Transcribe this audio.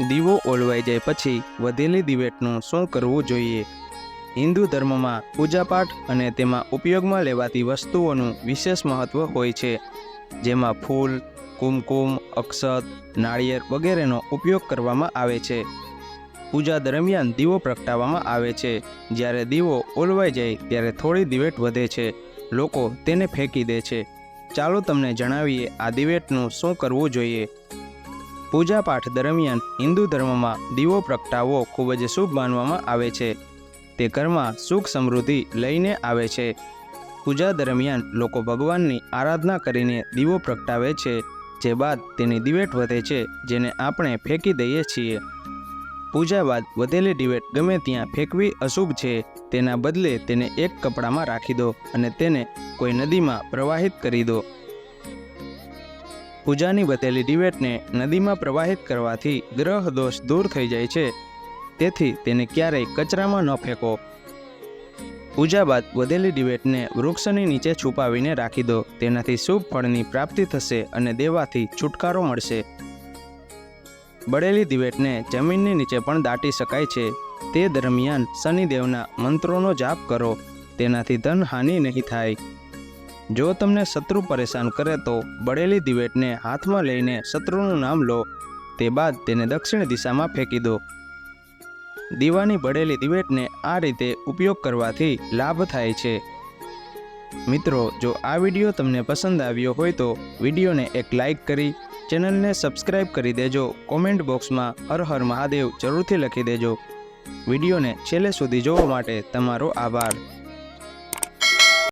દીવો ઓલવાઈ જાય પછી વધેલી દિવેટનું શું કરવું જોઈએ. હિન્દુ ધર્મમાં પૂજાપાઠ અને તેમાં ઉપયોગમાં લેવાતી વસ્તુઓનું વિશેષ મહત્ત્વ હોય છે. જેમાં ફૂલ, કુમકુમ, અક્ષત, નાળિયેર વગેરેનો ઉપયોગ કરવામાં આવે છે. પૂજા દરમિયાન દીવો પ્રગટાવવામાં આવે છે. જ્યારે દીવો ઓલવાઈ જાય ત્યારે થોડી દિવેટ વધે છે. લોકો તેને ફેંકી દે છે. ચાલો તમને જણાવીએ આ દિવેટનું શું કરવું જોઈએ. પૂજાપાઠ દરમિયાન હિન્દુ ધર્મમાં દીવો પ્રગટાવવો ખૂબ જ શુભ માનવામાં આવે છે. તે ઘરમાં સુખ સમૃદ્ધિ લઈને આવે છે. પૂજા દરમિયાન લોકો ભગવાનની આરાધના કરીને દીવો પ્રગટાવે છે, જે બાદ તેની દિવેટ વધે છે, જેને આપણે ફેંકી દઈએ છીએ. પૂજા બાદ વધેલી દિવેટ ગમે ત્યાં ફેંકવી અશુભ છે, તેના બદલે તેને એક કપડામાં રાખી દો અને તેને કોઈ નદીમાં પ્રવાહિત કરી દો. પૂજાની વધેલી દિવેટને નદીમાં પ્રવાહિત કરવાથી ગ્રહ દોષ દૂર થઈ જાય છે. તેથી તેને ક્યારેય કચરામાં ન ફેંકો. પૂજા બાદ વધેલી દિવેટને વૃક્ષની નીચે છુપાવીને રાખી દો. તેનાથી શુભ ફળની પ્રાપ્તિ થશે અને દેવાથી છુટકારો મળશે. બળેલી દિવેટને જમીનની નીચે પણ દાટી શકાય છે. તે દરમિયાન શનિદેવના મંત્રોનો જાપ કરો. તેનાથી ધન હાનિ નહીં થાય. જો તમને શત્રુ પરેશાન કરે તો બળેલી દિવેટને હાથમાં લઈને શત્રુનું નામ લો. તે બાદ તેને દક્ષિણ દિશામાં ફેંકી દો. દીવાની બળેલી દિવેટને આ રીતે ઉપયોગ કરવાથી લાભ થાય છે. મિત્રો, જો આ વીડિયો તમને પસંદ આવ્યો હોય તો વિડીયોને એક લાઈક કરી, ચેનલને સબસ્ક્રાઇબ કરી દેજો. કોમેન્ટ બોક્સમાં હર હર મહાદેવ જરૂરથી લખી દેજો. વિડીયોને છેલ્લે સુધી જોવા માટે તમારો આભાર.